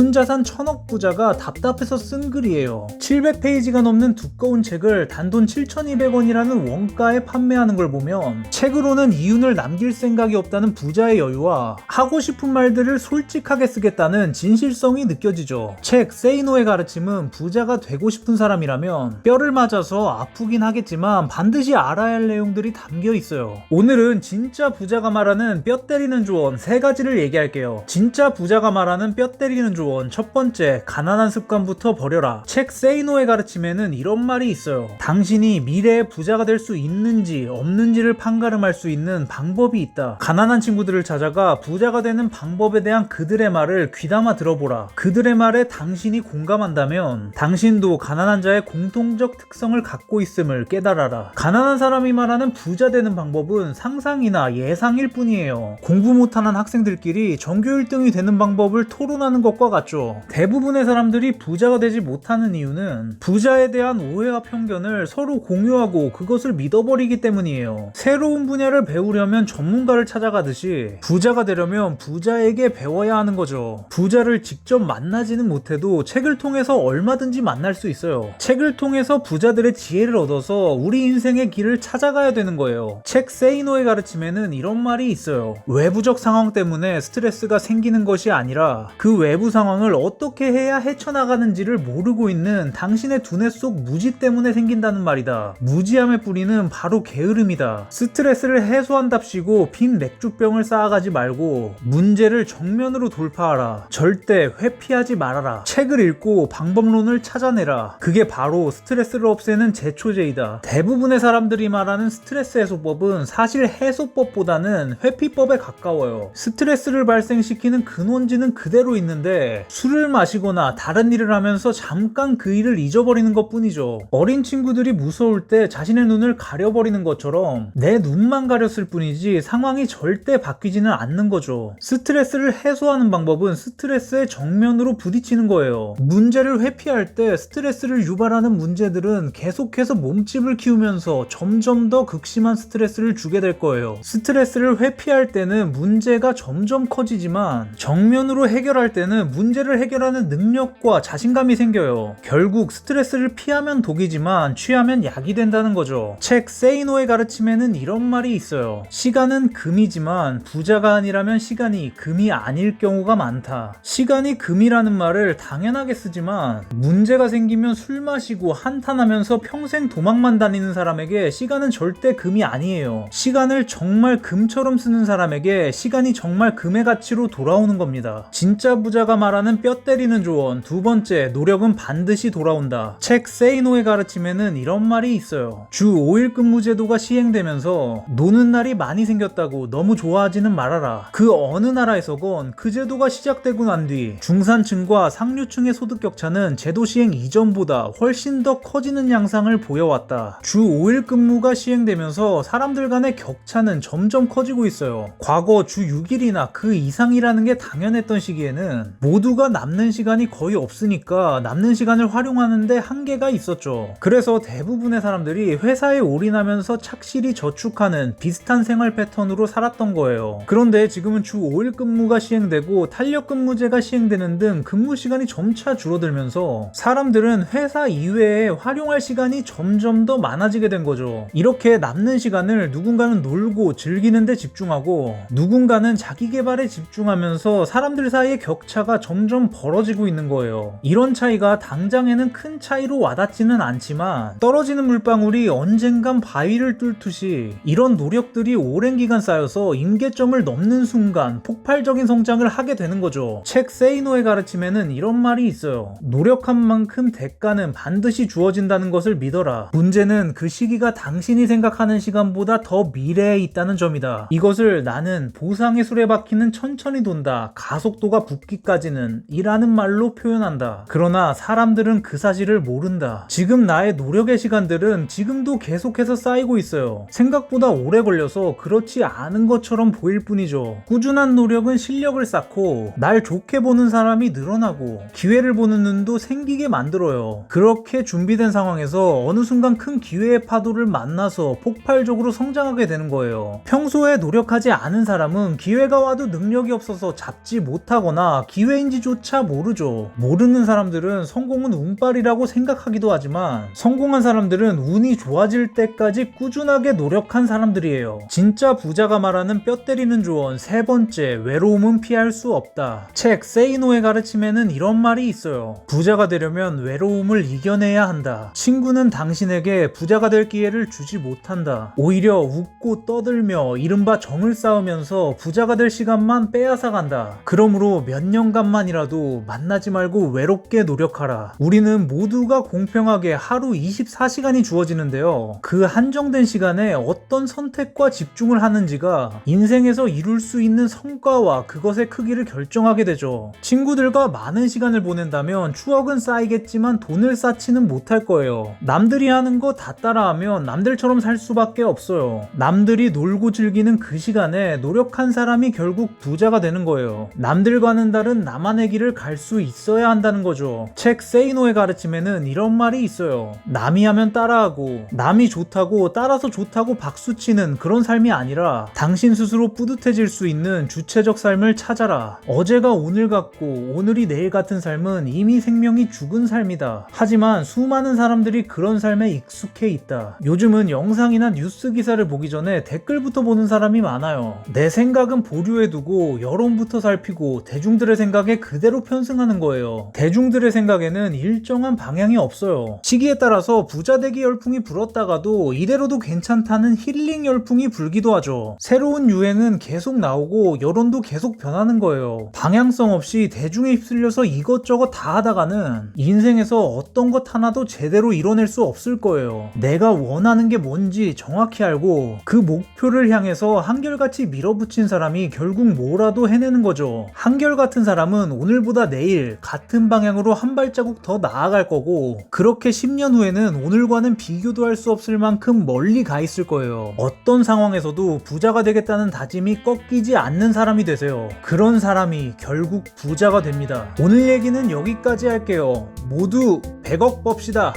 순자산 천억 부자가 답답해서 쓴 글이에요. 700페이지가 넘는 두꺼운 책을 단돈 7,200원이라는 원가에 판매하는 걸 보면 책으로는 이윤을 남길 생각이 없다는 부자의 여유와 하고 싶은 말들을 솔직하게 쓰겠다는 진실성이 느껴지죠. 책 세이노의 가르침은 부자가 되고 싶은 사람이라면 뼈를 맞아서 아프긴 하겠지만 반드시 알아야 할 내용들이 담겨 있어요. 오늘은 진짜 부자가 말하는 뼈 때리는 조언 세 가지를 얘기할게요. 진짜 부자가 말하는 뼈 때리는 조언 첫 번째 가난한 습관부터 버려라. 책 세이노의 가르침에는 이런 말이 있어요. 당신이 미래에 부자가 될 수 있는지 없는지를 판가름할 수 있는 방법이 있다. 가난한 친구들을 찾아가 부자가 되는 방법에 대한 그들의 말을 귀담아 들어보라. 그들의 말에 당신이 공감한다면 당신도 가난한 자의 공통적 특성을 갖고 있음을 깨달아라. 가난한 사람이 말하는 부자 되는 방법은 상상이나 예상일 뿐이에요. 공부 못하는 학생들끼리 전교 1등이 되는 방법을 토론하는 것과 같죠. 대부분의 사람들이 부자가 되지 못하는 이유는 부자에 대한 오해와 편견을 서로 공유하고 그것을 믿어버리기 때문이에요. 새로운 분야를 배우려면 전문가를 찾아가듯이 부자가 되려면 부자에게 배워야 하는 거죠. 부자를 직접 만나지는 못해도 책을 통해서 얼마든지 만날 수 있어요. 책을 통해서 부자들의 지혜를 얻어서 우리 인생의 길을 찾아가야 되는 거예요. 책 세이노의 가르침에는 이런 말이 있어요. 외부적 상황 때문에 스트레스가 생기는 것이 아니라 그 외부 상황 을 어떻게 해야 헤쳐나가는지를 모르고 있는 당신의 두뇌 속 무지 때문에 생긴다는 말이다. 무지함의 뿌리는 바로 게으름이다. 스트레스를 해소한답시고 빈 맥주병을 쌓아가지 말고 문제를 정면으로 돌파하라. 절대 회피하지 말아라. 책을 읽고 방법론을 찾아내라. 그게 바로 스트레스를 없애는 제초제이다. 대부분의 사람들이 말하는 스트레스 해소법은 사실 해소법보다는 회피법에 가까워요. 스트레스를 발생시키는 근원지는 그대로 있는데 술을 마시거나 다른 일을 하면서 잠깐 그 일을 잊어버리는 것 뿐이죠. 어린 친구들이 무서울 때 자신의 눈을 가려버리는 것처럼 내 눈만 가렸을 뿐이지 상황이 절대 바뀌지는 않는 거죠. 스트레스를 해소하는 방법은 스트레스의 정면으로 부딪히는 거예요. 문제를 회피할 때 스트레스를 유발하는 문제들은 계속해서 몸집을 키우면서 점점 더 극심한 스트레스를 주게 될 거예요. 스트레스를 회피할 때는 문제가 점점 커지지만 정면으로 해결할 때는 문제를 해결하는 능력과 자신감이 생겨요. 결국 스트레스를 피하면 독이지만 취하면 약이 된다는 거죠. 책 세이노의 가르침에는 이런 말이 있어요. 시간은 금이지만 부자가 아니라면 시간이 금이 아닐 경우가 많다. 시간이 금이라는 말을 당연하게 쓰지만 문제가 생기면 술 마시고 한탄하면서 평생 도망만 다니는 사람에게 시간은 절대 금이 아니에요. 시간을 정말 금처럼 쓰는 사람에게 시간이 정말 금의 가치로 돌아오는 겁니다. 진짜 부자가 말 하는 뼈 때리는 조언 두 번째 노력은 반드시 돌아온다. 책 세이노의 가르침에는 이런 말이 있어요. 주 5일 근무 제도가 시행되면서 노는 날이 많이 생겼다고 너무 좋아하지는 말아라. 그 어느 나라에서건 그 제도가 시작되고 난 뒤 중산층과 상류층의 소득 격차는 제도 시행 이전보다 훨씬 더 커지는 양상을 보여왔다. 주 5일 근무가 시행되면서 사람들 간의 격차는 점점 커지고 있어요. 과거 주 6일이나 그 이상이라는 게 당연했던 시기에는 모두가 남는 시간이 거의 없으니까 남는 시간을 활용하는데 한계가 있었죠. 그래서 대부분의 사람들이 회사에 올인하면서 착실히 저축하는 비슷한 생활 패턴으로 살았던 거예요. 그런데 지금은 주 5일 근무가 시행되고 탄력 근무제가 시행되는 등 근무 시간이 점차 줄어들면서 사람들은 회사 이외에 활용할 시간이 점점 더 많아지게 된 거죠. 이렇게 남는 시간을 누군가는 놀고 즐기는데 집중하고 누군가는 자기 개발에 집중하면서 사람들 사이의 격차가 점점 벌어지고 있는 거예요. 이런 차이가 당장에는 큰 차이로 와닿지는 않지만 떨어지는 물방울이 언젠간 바위를 뚫듯이 이런 노력들이 오랜 기간 쌓여서 임계점을 넘는 순간 폭발적인 성장을 하게 되는 거죠. 책 세이노의 가르침에는 이런 말이 있어요. 노력한 만큼 대가는 반드시 주어진다는 것을 믿어라. 문제는 그 시기가 당신이 생각하는 시간보다 더 미래에 있다는 점이다. 이것을 나는 보상의 수레바퀴는 천천히 돈다. 가속도가 붙기까지는 이라는 말로 표현한다. 그러나 사람들은 그 사실을 모른다. 지금 나의 노력의 시간들은 지금도 계속해서 쌓이고 있어요. 생각보다 오래 걸려서 그렇지 않은 것처럼 보일 뿐이죠. 꾸준한 노력은 실력을 쌓고 날 좋게 보는 사람이 늘어나고 기회를 보는 눈도 생기게 만들어요. 그렇게 준비된 상황에서 어느 순간 큰 기회의 파도를 만나서 폭발적으로 성장하게 되는 거예요. 평소에 노력하지 않은 사람은 기회가 와도 능력이 없어서 잡지 못하거나 기회 노래인지조차 모르죠. 모르는 사람들은 성공은 운빨이라고 생각하기도 하지만 성공한 사람들은 운이 좋아질 때까지 꾸준하게 노력한 사람들이에요. 진짜 부자가 말하는 뼈 때리는 조언 세 번째 외로움은 피할 수 없다. 책 세이노의 가르침에는 이런 말이 있어요. 부자가 되려면 외로움을 이겨내야 한다. 친구는 당신에게 부자가 될 기회를 주지 못한다. 오히려 웃고 떠들며 이른바 정을 쌓으면서 부자가 될 시간만 빼앗아 간다. 그러므로 몇 년간 만이라도 만나지 말고 외롭게 노력하라. 우리는 모두가 공평하게 하루 24시간이 주어지는데요. 그 한정된 시간에 어떤 선택과 집중을 하는지가 인생에서 이룰 수 있는 성과와 그것의 크기를 결정하게 되죠. 친구들과 많은 시간을 보낸다면 추억은 쌓이겠지만 돈을 쌓지는 못할 거예요. 남들이 하는 거 다 따라하면 남들처럼 살 수밖에 없어요. 남들이 놀고 즐기는 그 시간에 노력한 사람이 결국 부자가 되는 거예요. 남들과는 다른 나만의 길을 갈 수 있어야 한다는 거죠. 책 세이노의 가르침에는 이런 말이 있어요. 남이 하면 따라하고 남이 좋다고 따라서 좋다고 박수치는 그런 삶이 아니라 당신 스스로 뿌듯해질 수 있는 주체적 삶을 찾아라. 어제가 오늘 같고 오늘이 내일 같은 삶은 이미 생명이 죽은 삶이다. 하지만 수많은 사람들이 그런 삶에 익숙해 있다. 요즘은 영상이나 뉴스 기사를 보기 전에 댓글부터 보는 사람이 많아요. 내 생각은 보류해두고 여론부터 살피고 대중들의 생각에 그대로 편승하는 거예요. 대중들의 생각에는 일정한 방향이 없어요. 시기에 따라서 부자되기 열풍이 불었다가도 이대로도 괜찮다는 힐링 열풍이 불기도 하죠. 새로운 유행은 계속 나오고 여론도 계속 변하는 거예요. 방향성 없이 대중에 휩쓸려서 이것저것 다 하다가는 인생에서 어떤 것 하나도 제대로 이뤄낼 수 없을 거예요. 내가 원하는 게 뭔지 정확히 알고 그 목표를 향해서 한결같이 밀어붙인 사람이 결국 뭐라도 해내는 거죠. 한결같은 사람은 오늘보다 내일 같은 방향으로 한 발자국 더 나아갈 거고 그렇게 10년 후에는 오늘과는 비교도 할 수 없을 만큼 멀리 가 있을 거예요. 어떤 상황에서도 부자가 되겠다는 다짐이 꺾이지 않는 사람이 되세요. 그런 사람이 결국 부자가 됩니다. 오늘 얘기는 여기까지 할게요. 모두 100억 법시다.